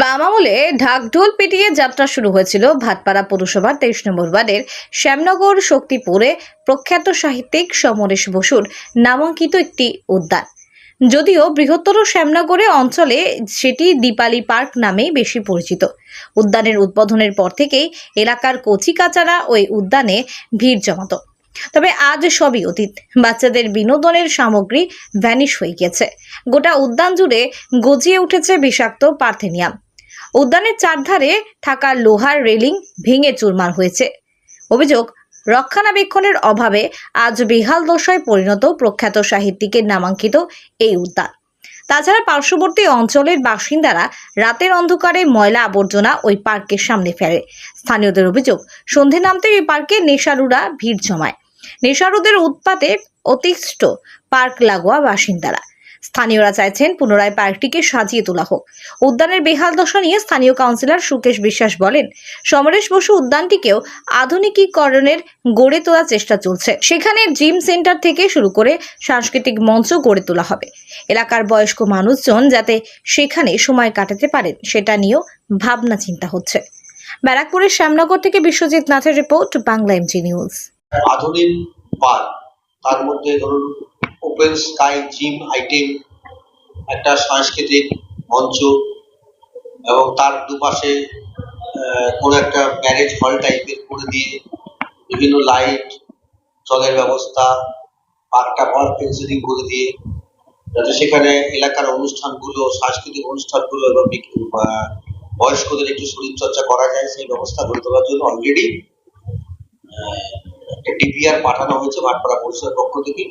বামামুলে ঢাকঢোল পিটিয়ে যাত্রা শুরু হয়েছিল ভাটপাড়া পৌরসভার তেইশ নম্বর ওয়ার্ডের শ্যামনগর শক্তিপুরে প্রখ্যাত সাহিত্যিক সমরেশ বসুর নামাঙ্কিত একটি উদ্যান। যদিও বৃহত্তর শ্যামনগরে অঞ্চলে সেটি দীপালি পার্ক নামেই বেশি পরিচিত। উদ্যানের উদ্বোধনের পর থেকেই এলাকার কচিকাচারা ওই উদ্যানে ভিড় জমাতো। তবে আজ সবই অতীত। বাচ্চাদের বিনোদনের সামগ্রী ভ্যানিশ হয়ে গেছে গোটা উদ্যান জুড়ে গজিয়ে উঠেছে বিষাক্ত পার্থেনিয়াম। উদ্যানের চারধারে থাকা লোহার রেলিং ভেঙে চুরমার হয়েছে। অভিযোগ, রক্ষণাবেক্ষণের অভাবে আজ বেহাল দশায় পরিণত প্রখ্যাত সাহিত্যিকের নামাঙ্কিত এই উদ্যান। তাছাড়া পার্শ্ববর্তী অঞ্চলের বাসিন্দারা রাতের অন্ধকারে ময়লা আবর্জনা ওই পার্কের সামনে ফেলে। স্থানীয়দের অভিযোগ, সন্ধে নামতে এই পার্কে নেশারুরা ভিড় জমায়। নেশারুদের উৎপাতে অতিষ্ঠ পার্ক লাগোয়া বাসিন্দারা। স্থানীয়রা চাইছেন পুনরায় পার্কটিকে সাজিয়ে তোলা হোক। উদ্যানের বেহাল দশা নিয়ে স্থানীয় কাউন্সিলর সুকেশ বিশ্বাস বলেন, সমরেশ বসু উদ্যানটিকেও আধুনিকীকরণের গড়ে তোলার চেষ্টা চলছে। সেখানে জিম সেন্টার থেকে শুরু করে সাংস্কৃতিক মঞ্চ গড়ে তোলা হবে। এলাকার বয়স্ক মানুষজন যাতে সেখানে সময় কাটাতে পারেন, সেটা নিয়েও ভাবনা চিন্তা হচ্ছে। ব্যারাকপুরের শ্যামনগর থেকে Biswajit নাথের report, Bangla M G news আধুনিক পার্ক তার মধ্যে ধরুন ওপেন স্কাই জিম আইটেম একটা সাংস্কৃতিক মঞ্চ এবং তার দুপাশে কোনো একটা ম্যারেজ হল টাইপের করে দিয়ে বিভিন্ন লাইট জলের ব্যবস্থা, পার্কটা পার্ক ফেন্সিং করে দিয়ে, যাতে সেখানে এলাকার অনুষ্ঠানগুলো, সাংস্কৃতিক অনুষ্ঠানগুলো এবং বয়স্কদের একটু শরীরচর্চা করা যায়, সেই ব্যবস্থা গড়ে তোলার জন্য অলরেডি একটা ডিপিআর পাঠানো হয়েছে ভাটপাড়া পরিষদের পক্ষ থেকে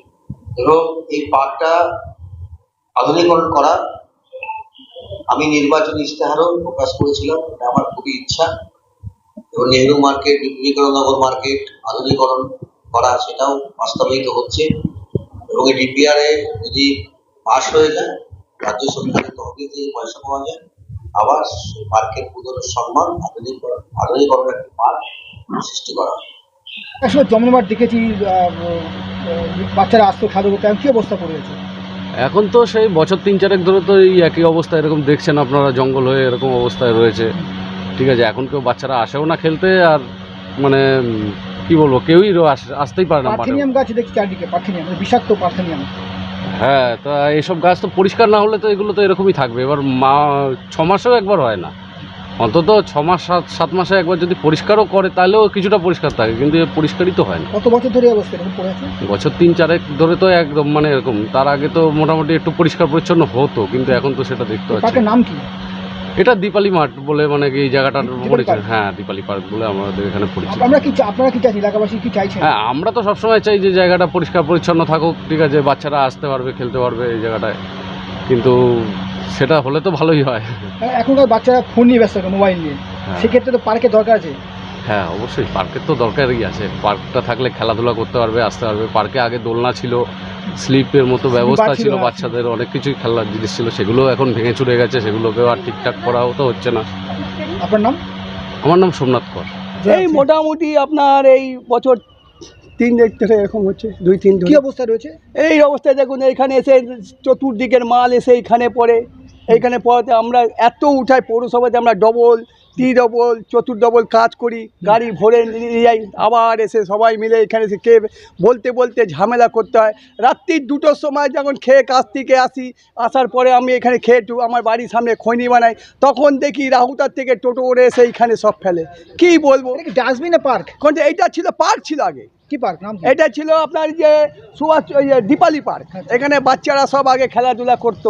এবং এই পার্কটা আধুনিকরণ করা। আমি নির্বাচনী ইশতেহারও প্রকাশ করেছিলাম, এটা আমার খুবই ইচ্ছা। এবং নেহরু মার্কেট বিবেকানন্দনগর মার্কেট আধুনিকরণ করা সেটাও বাস্তবায়িত হচ্ছে। এবং এই ডিপিআর যদি পাস হয়ে যায়, রাজ্য সরকারের তহবিল থেকে পয়সা পাওয়া যায়, আবার পার্কের পুজোর সম্মান আধুনিকরণ, আধুনিকরণের একটি পার্ক সৃষ্টি করা হয় আসলে জমজমাট দেখেছি বাচ্চারা আসতো খেলা করতে কি অবস্থা পড়েছে এখন তো সেই বছর তিন চারেক ধরে তো এই একই অবস্থা এরকম দেখছেন আপনারা জঙ্গল হয়ে এরকম অবস্থায় রয়েছে। ঠিক আছে এখন কেউ বাচ্চারা আসেও না খেলতে আর মানে কি বলব কেউই আসতেই পারে না পার্থেনিয়াম গাছ দেখছি চারদিকে পার্থেনিয়াম মানে বিষাক্ত পার্থেনিয়াম হ্যাঁ তা এইসব গাছ তো পরিষ্কার না হলে তো এগুলো তো এরকমই থাকবে। এবার মা ছ মাসেও একবার হয় না। অন্তত ছ মাস সাত সাত মাসে একবার যদি পরিষ্কারও করে তাহলেও কিছুটা পরিষ্কার থাকে কিন্তু এ পরিষ্কারই তো হয় না। কত বছর ধরে এই অবস্থা এরকম পড়ে আছে? বছর তিন চারেক ধরে তো একদম মানে এরকম তার আগে তো মোটামুটি একটু পরিষ্কার পরিচ্ছন্ন হতো কিন্তু এখন তো সেটা দেখতে পাচ্ছি পার্কের নাম কি? এটা দীপালি মাঠ বলে মানে কি এই জায়গাটার দীপালি পার্ক? হ্যাঁ দীপালি পার্ক বলে আমাদের এখানে পরিচিত। আমরা কি চা- আপনারা কি চাইছেন এলাকাবাসী কি চাইছেন? হ্যাঁ আমরা তো সবসময় চাই যে জায়গাটা পরিষ্কার পরিচ্ছন্ন থাকুক ঠিক আছে বাচ্চারা আসতে পারবে খেলতে পারবে এই জায়গাটায়। কিন্তু সেটা হলে তো ভালোই হয়। হ্যাঁ, এখনকার বাচ্চারা ফোন নিয়ে ব্যস্ত থাকে মোবাইল নিয়ে। হ্যাঁ। সেক্ষেত্রে তো পার্কের দরকার আছে। হ্যাঁ অবশ্যই পার্কের তো দরকারই আছে। পার্কটা থাকলে খেলাধুলা করতে পারবে আসতে পারবে। পার্কে আগে দোলনা ছিল স্লিপের মতো ব্যবস্থা ছিল। বাচ্চাদের অনেক কিছুই খেলার জিনিস ছিল সেগুলো এখন ভেঙে চুরে গেছে সেগুলোকেও আর ঠিকঠাক করাও তো হচ্ছে না। আপনার নাম? আমার নাম সোমনাথ কর। এই মোটামুটি আপনার এই বছর তিন দিক থেকে এরকম হচ্ছে দুই তিন কি অবস্থা রয়েছে? এই অবস্থায় দেখুন এইখানে এসে চতুর্দিকের মাল এসে এইখানে পড়ে। এইখানে পড়াতে আমরা এত উঠাই পৌরসভাতে আমরা ডবল টি ডবল চতুর ডবল কাজ করি গাড়ি ভরে নিয়ে যাই আবার এসে সবাই মিলে এখানে এসে কে বলতে বলতে ঝামেলা করতে হয়। রাত্রির দুটোর সময় যখন খেয়ে কাজ থেকে আসি আসার পরে আমি এখানে খেয়ে টু আমার বাড়ির সামনে খৈনি বানাই তখন দেখি রাহুতার থেকে টোটো করে এসে এইখানে সব ফেলে। কি বলব? ডাস্টবিনে পার্ক? কোন যে এইটা ছিল পার্ক ছিল আগে। কি পার্ক নাম এটা ছিল আপনার যে সুভাষ দীপালি পার্ক এখানে বাচ্চারা সব আগে খেলাধুলা করতো।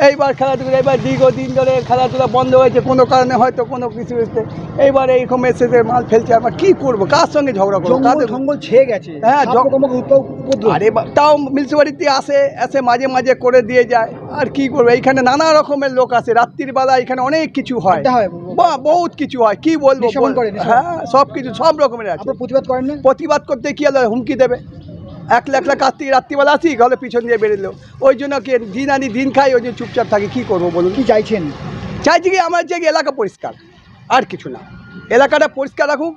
এইবার খেলাধুলা এবার দীর্ঘদিন ধরে খেলাধুলা বন্ধ হয়েছে কোনো কারণে হয়তো কোনো কিছু হচ্ছে এইবার এইরকম এসে মাল ফেলছে আমরা কি করব? কার সঙ্গে ঝগড়া করব? জঙ্গল কাদের- জঙ্গল ছেয়ে গেছে। হ্যাঁ। আরে তাও মিউনিসিপ্যালিটি আসে এসে মাঝে মাঝে করে দিয়ে যায়। আর কি করব? এইখানে নানা রকমের লোক আসে। রাত্রির বেলা এখানে অনেক কিছু হয়। বা বহুত কিছু হয়। কি বলব। হ্যাঁ সব কিছু সব রকমের আছে। প্রতিবাদ করেন না প্রতিবাদ করতে কি হলো? হুমকি দেবে? এক লাখ লাখ কাস্তি রাত্রিবেলা আসি গলে পিছন দিয়ে বেরোলো। ওই জন্য কি দিন আনি দিন খাই ওই জন্য চুপচাপ থাকি কী করব বলুন? কি চাইছেন? চাইছি কি আমার যে এলাকা পরিষ্কার আর কিছু না। এলাকাটা পরিষ্কার রাখুক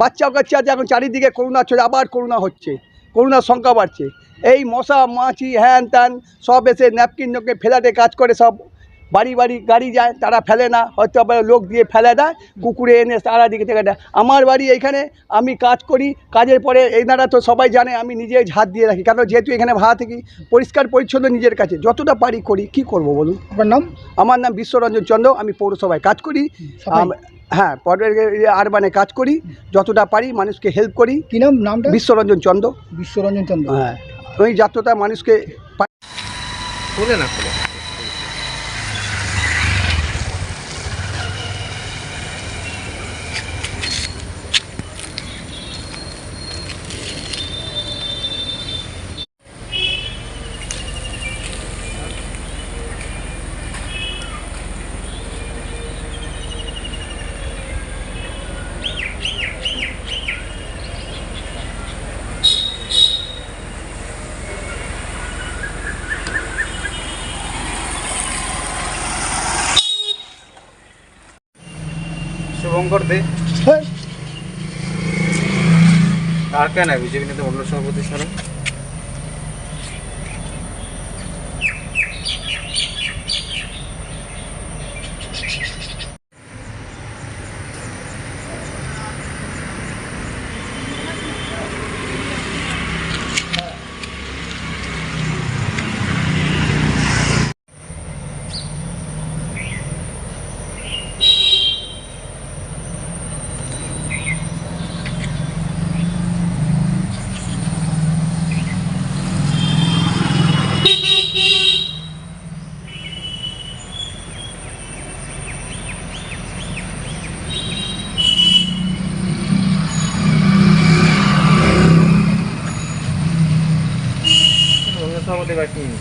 বাচ্চা কাচ্চা এখন চারিদিকে করোনা চলে আবার করোনা হচ্ছে করোনার সংখ্যা বাড়ছে। এই মশা মাছি হ্যান ত্যান সব এসে ন্যাপকিন ফেলাতে কাজ করে সব। বাড়ি বাড়ি গাড়ি যায় তারা ফেলে না হয়তো আবার লোক দিয়ে ফেলে দেয় কুকুরে এনে তারা দিকে থেকে দেয়। আমার বাড়ি এইখানে আমি কাজ করি কাজের পরে এনারা তো সবাই জানে আমি নিজে ঝাঁত দিয়ে রাখি। কারণ যেহেতু এখানে ভাড়া থাকি পরিষ্কার পরিচ্ছন্ন নিজের কাছে যতটা পারি করি কি করব বলুন? আপনার নাম? আমার নাম বিশ্বরঞ্জন চন্দ্র আমি পৌরসভায় কাজ করি। হ্যাঁ পরের আরবানে কাজ করি যতটা পারি মানুষকে হেল্প করি। কি নাম? নামটা? বিশ্বরঞ্জন চন্দ্র। বিশ্বরঞ্জন চন্দ্র। হ্যাঁ ওই যতটা মানুষকে দে হ্যাঁ। আর কেন বিজেপি নেতা অন্য সভাপতি ছাড়া। watching.